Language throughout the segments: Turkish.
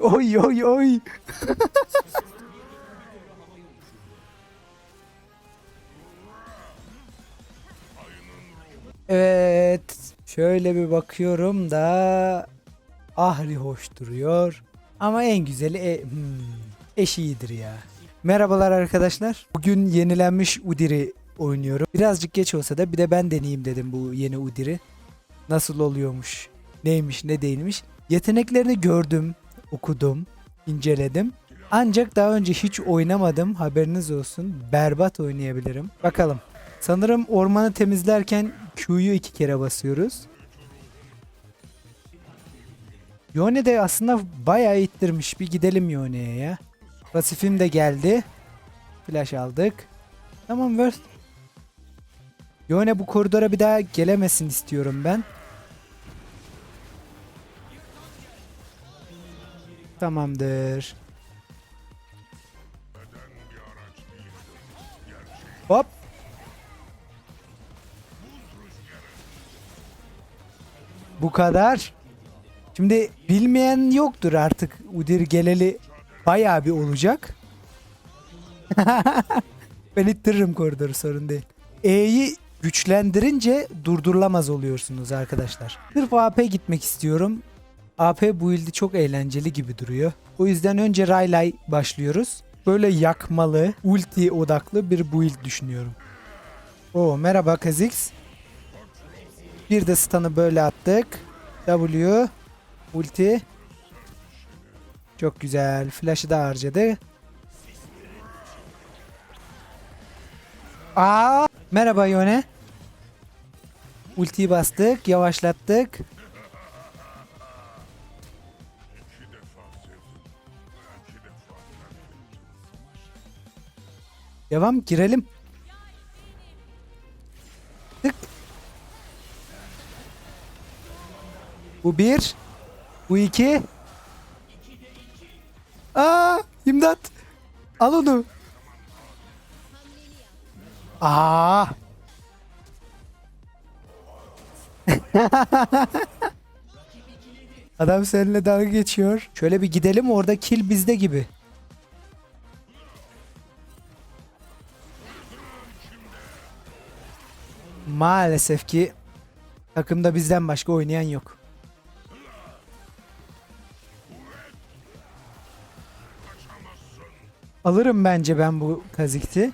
Oy oy oy. evet. Şöyle bir bakıyorum da Ahri hoş duruyor. Ama en güzeli e, hmm, eşiğidir ya. Merhabalar arkadaşlar. Bugün yenilenmiş Udir'i oynuyorum. Birazcık geç olsa da bir de ben deneyeyim dedim bu yeni Udir'i. Nasıl oluyormuş, neymiş, ne değilmiş. Yeteneklerini gördüm, okudum, inceledim. Ancak daha önce hiç oynamadım. Haberiniz olsun. Berbat oynayabilirim. Bakalım. Sanırım ormanı temizlerken Q'yu iki kere basıyoruz. Yone de aslında bayağı ittirmiş. Bir gidelim Yone'ye ya. Pasifim de geldi. Flash aldık. Tamam Worst. Yone bu koridora bir daha gelemesin istiyorum ben. Tamamdır. Hop. Bu kadar. Şimdi bilmeyen yoktur artık. Udir geleli bayağı bir olacak. ben ittiririm koridoru sorun değil. E'yi güçlendirince durdurulamaz oluyorsunuz arkadaşlar. Sırf AP gitmek istiyorum. AP build'i çok eğlenceli gibi duruyor. O yüzden önce Raylay başlıyoruz. Böyle yakmalı, ulti odaklı bir build düşünüyorum. Oo merhaba Kha'Zix. Bir de stun'ı böyle attık. W ulti. Çok güzel. Flash'ı da harcadı. Aa! Merhaba Yone. Ultiyi bastık, yavaşlattık. Devam girelim. Tık. Bu bir. Bu iki. Aa, imdat. Al onu. Aa. Adam seninle dalga geçiyor. Şöyle bir gidelim orada kill bizde gibi. Maalesef ki takımda bizden başka oynayan yok. Alırım bence ben bu kazikti.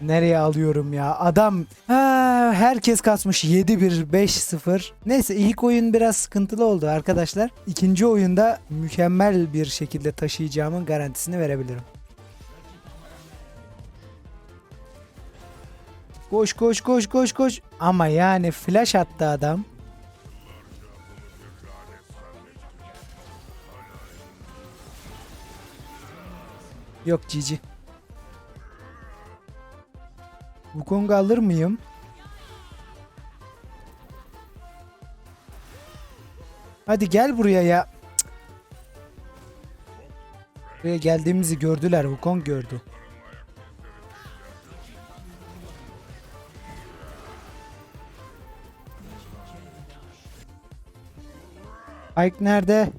Nereye alıyorum ya? Adam ha, herkes kasmış 7-1 5-0. Neyse ilk oyun biraz sıkıntılı oldu arkadaşlar. İkinci oyunda mükemmel bir şekilde taşıyacağımın garantisini verebilirim. Koş koş koş koş koş. Ama yani flash attı adam. Yok cici. Wukong'u alır mıyım? Hadi gel buraya ya. Cık. Buraya geldiğimizi gördüler. Wukong gördü. Ike nerede?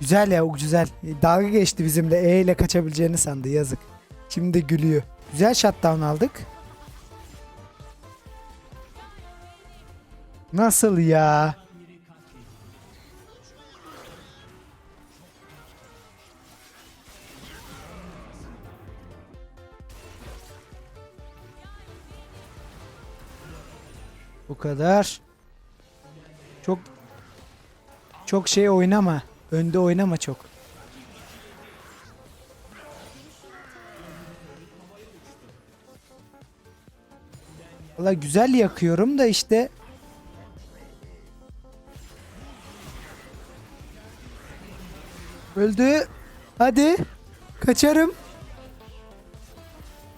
Güzel ya o güzel. Dalga geçti bizimle. E ile kaçabileceğini sandı yazık. Şimdi gülüyor. Güzel shutdown aldık. Nasıl ya? Kadar. Çok çok şey oynama. Önde oynama çok. Valla güzel yakıyorum da işte. Öldü. Hadi. Kaçarım.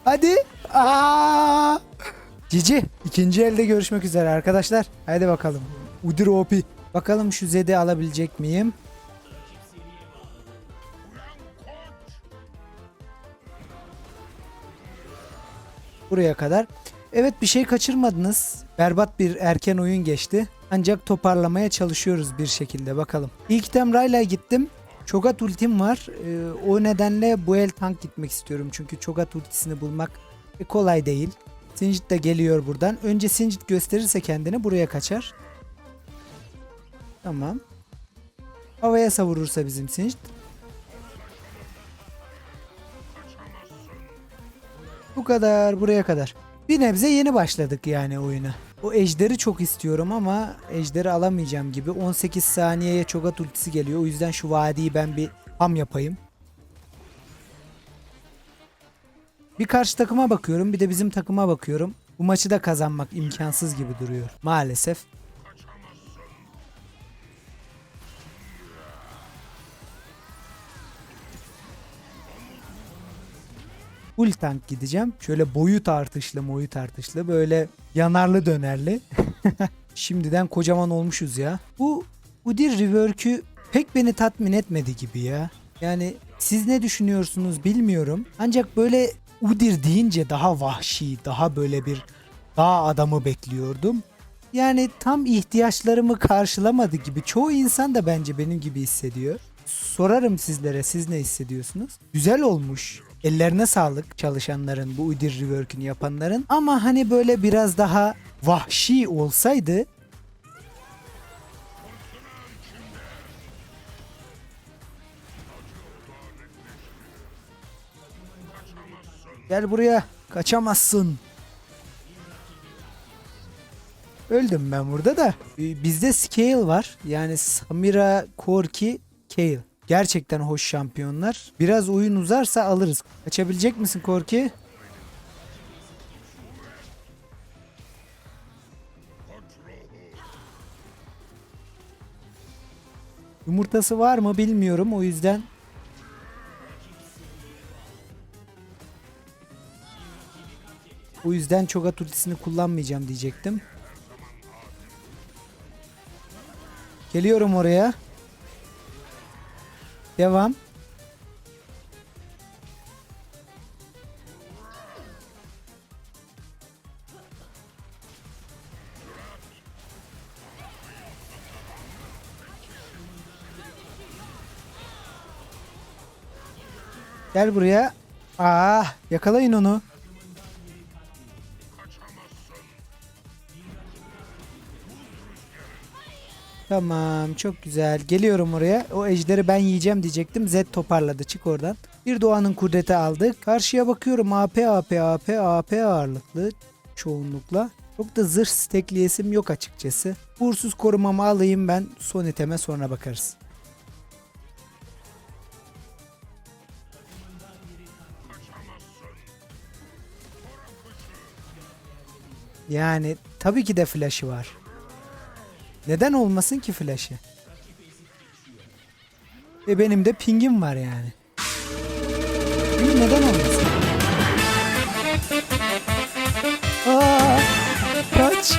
Hadi. Aa! Cici. İkinci elde görüşmek üzere arkadaşlar. Haydi bakalım. Udir OP. Bakalım şu Zed'i alabilecek miyim? Buraya kadar. Evet bir şey kaçırmadınız. Berbat bir erken oyun geçti. Ancak toparlamaya çalışıyoruz bir şekilde bakalım. İlk item gittim. Çogat ultim var. Ee, o nedenle bu el tank gitmek istiyorum. Çünkü Çogat ultisini bulmak kolay değil. Singed de geliyor buradan. Önce Singed gösterirse kendini buraya kaçar. Tamam. Havaya savurursa bizim Singed. Bu kadar buraya kadar. Bir nebze yeni başladık yani oyuna. O ejderi çok istiyorum ama ejderi alamayacağım gibi. 18 saniyeye çogat ultisi geliyor. O yüzden şu vadiyi ben bir ham yapayım. Bir karşı takıma bakıyorum bir de bizim takıma bakıyorum. Bu maçı da kazanmak imkansız gibi duruyor maalesef. Full tank gideceğim. Şöyle boyu tartışlı boyu tartışlı böyle yanarlı dönerli. Şimdiden kocaman olmuşuz ya. Bu Udir Rework'ü pek beni tatmin etmedi gibi ya. Yani siz ne düşünüyorsunuz bilmiyorum. Ancak böyle Udir deyince daha vahşi, daha böyle bir dağ adamı bekliyordum. Yani tam ihtiyaçlarımı karşılamadı gibi. Çoğu insan da bence benim gibi hissediyor. Sorarım sizlere siz ne hissediyorsunuz? Güzel olmuş. Ellerine sağlık çalışanların bu Udir Rework'ünü yapanların. Ama hani böyle biraz daha vahşi olsaydı Gel buraya. Kaçamazsın. Öldüm ben burada da. Ee, Bizde Scale var. Yani Samira, Korki, Kale. Gerçekten hoş şampiyonlar. Biraz oyun uzarsa alırız. Kaçabilecek misin Korki? Yumurtası var mı bilmiyorum o yüzden O yüzden çok at ultisini kullanmayacağım diyecektim. Geliyorum oraya. Devam. Gel buraya. Aa, yakalayın onu. Tamam çok güzel. Geliyorum oraya. O ejderi ben yiyeceğim diyecektim. Z toparladı. Çık oradan. Bir doğanın kudreti aldık. Karşıya bakıyorum. AP AP AP AP ağırlıklı çoğunlukla. Çok da zırh stekliyesim yok açıkçası. Uğursuz korumamı alayım ben. Son iteme sonra bakarız. Yani tabii ki de flash'ı var. Neden olmasın ki flash'ı? Ve benim de pingim var yani. İyi neden olmasın? Aa, kaç.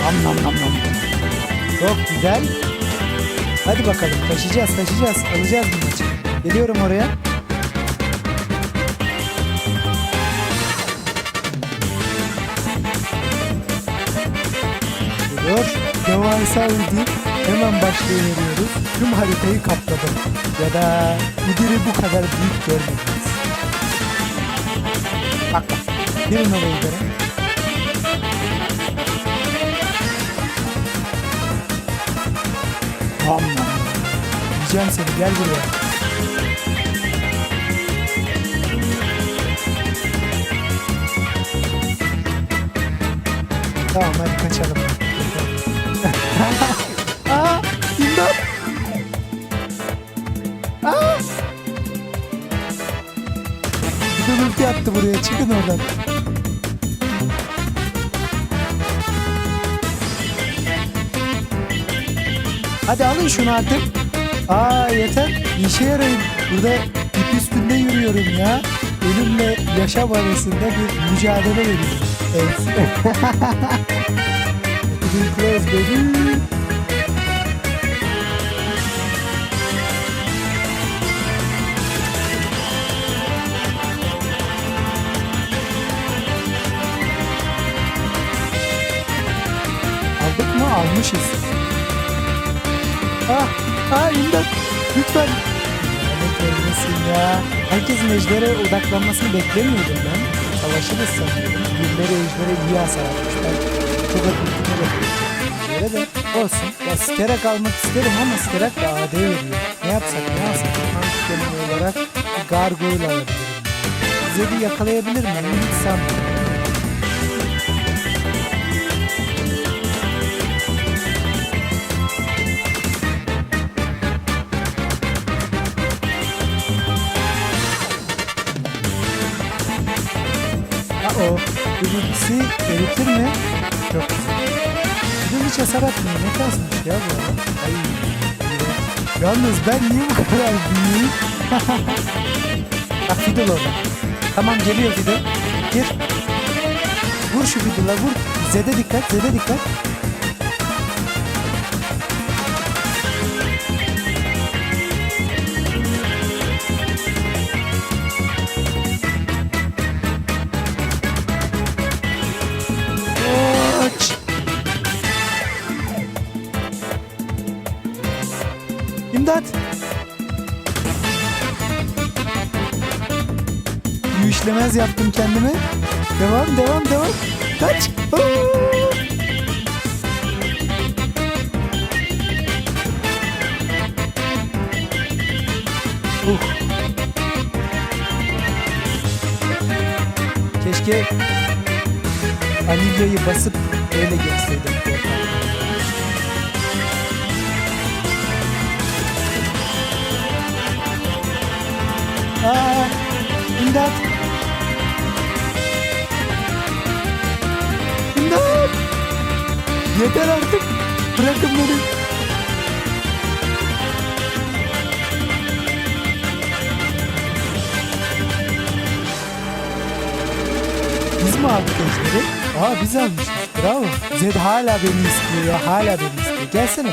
Nam nam nam nam. Çok güzel. Hadi bakalım taşıyacağız taşıyacağız. Alacağız bu maçı. Geliyorum oraya. Dur. Devasa ulti. Hemen başlayabiliyoruz. Tüm haritayı kapladım. Ya da Udir'i bu kadar büyük görmediniz. Bak. Bir numarayı göre. Tamam. Yiyeceğim seni gel buraya. Tamam hadi kaçalım. Ulti attı buraya. Çıkın oradan. Hadi alın şunu artık. Aa yeter. İşe yarayın. Burada ip üstünde yürüyorum ya. Ölümle yaşam arasında bir mücadele veriyorum. Evet. Close baby. Almışız. Ah, ah imdat. Lütfen. Lanet olmasın ya. Herkesin ejdere odaklanmasını beklemiyordum ben. Savaşırız sanıyordum. Birileri ejdere iyi hasar atmış. Ben çok atmıştım. Böyle de olsun. Ya sterak almak isterim ama sterak da AD veriyor. Ne yapsak ne? Tank kelime olarak gargoyle alabilirim. Zed'i yakalayabilir miyim? Hiç sanmıyorum. Birincisi eritir mi? Çok güzel. Bir hiç hasar atmıyor. Ne kasmış ya bu adam? Ay. ay. Yalnız ben niye bu kadar büyüğüm? Bak Fiddle orada. Tamam geliyor Fiddle. Gir. Vur şu Fiddle'a vur. Zede dikkat, Zede dikkat. Yaptım kendime. Devam devam devam. Kaç. Aa! Uh. Keşke Anilya'yı basıp öyle geçseydim. Aa. İmdat. Yeter artık. Bırakın beni. Biz mi aldık ejderi? Aa biz almışız. Bravo. Zed hala beni istiyor ya. Hala beni istiyor. Gelsene.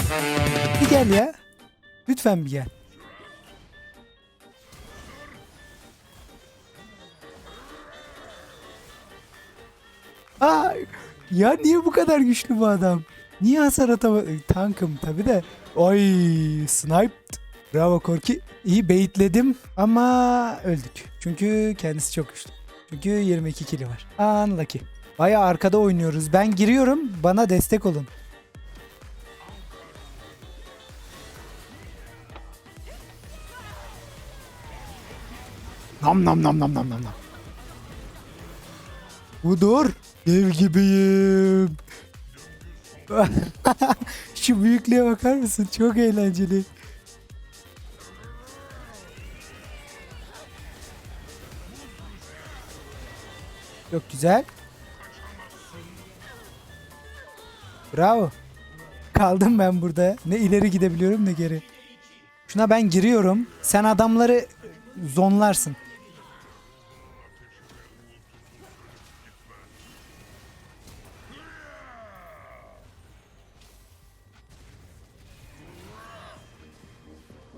Bir gel ya. Lütfen bir gel. Aa, ya niye bu kadar güçlü bu adam? Niye hasar atamadı? Tankım tabi de. Oy sniped. Bravo Korki. İyi baitledim ama öldük. Çünkü kendisi çok güçlü. Çünkü 22 kili var. Unlucky. Baya arkada oynuyoruz. Ben giriyorum. Bana destek olun. Nam nam nam nam nam nam nam. Budur. Dev gibiyim. Şu büyüklüğe bakar mısın? Çok eğlenceli. Çok güzel. Bravo. Kaldım ben burada. Ne ileri gidebiliyorum ne geri. Şuna ben giriyorum. Sen adamları zonlarsın.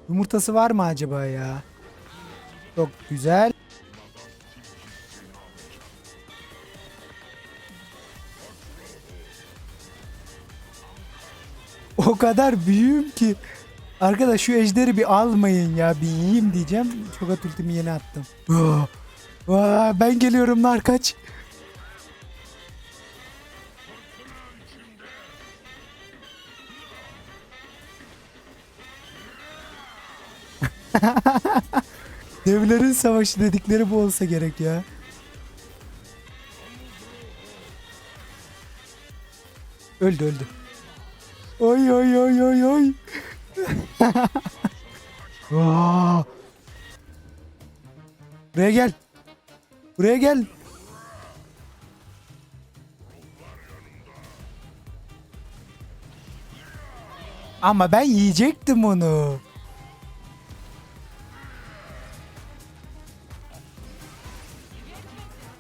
Yumurtası var mı acaba ya? Çok güzel. O kadar büyüğüm ki. Arkadaş şu ejderi bir almayın ya bir yiyeyim diyeceğim. Çok at ultimi yeni attım. Ah, ben geliyorum nar kaç. Devlerin savaşı dedikleri bu olsa gerek ya. Öldü öldü. Oy oy oy oy oy. Buraya gel. Buraya gel. Ama ben yiyecektim onu.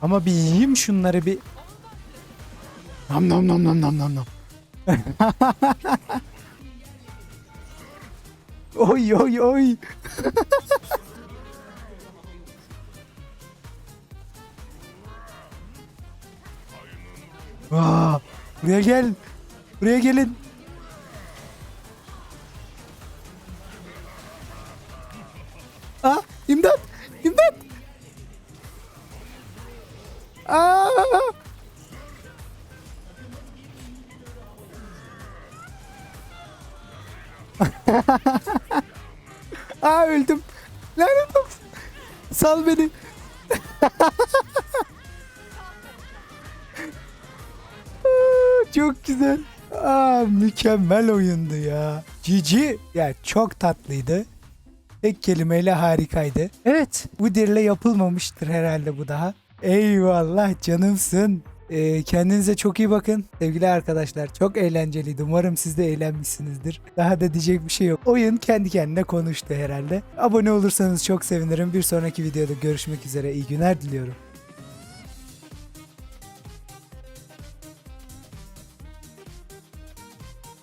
Ama bir yiyeyim şunları bir. Nam nam nam nam nam nam nam. oy oy oy. Aa, buraya gel. Buraya gelin. Mükemmel oyundu ya. Cici ya çok tatlıydı. Tek kelimeyle harikaydı. Evet bu dirle yapılmamıştır herhalde bu daha. Eyvallah canımsın. Ee, kendinize çok iyi bakın sevgili arkadaşlar. Çok eğlenceliydi. Umarım siz de eğlenmişsinizdir. Daha da diyecek bir şey yok. Oyun kendi kendine konuştu herhalde. Abone olursanız çok sevinirim. Bir sonraki videoda görüşmek üzere. İyi günler diliyorum.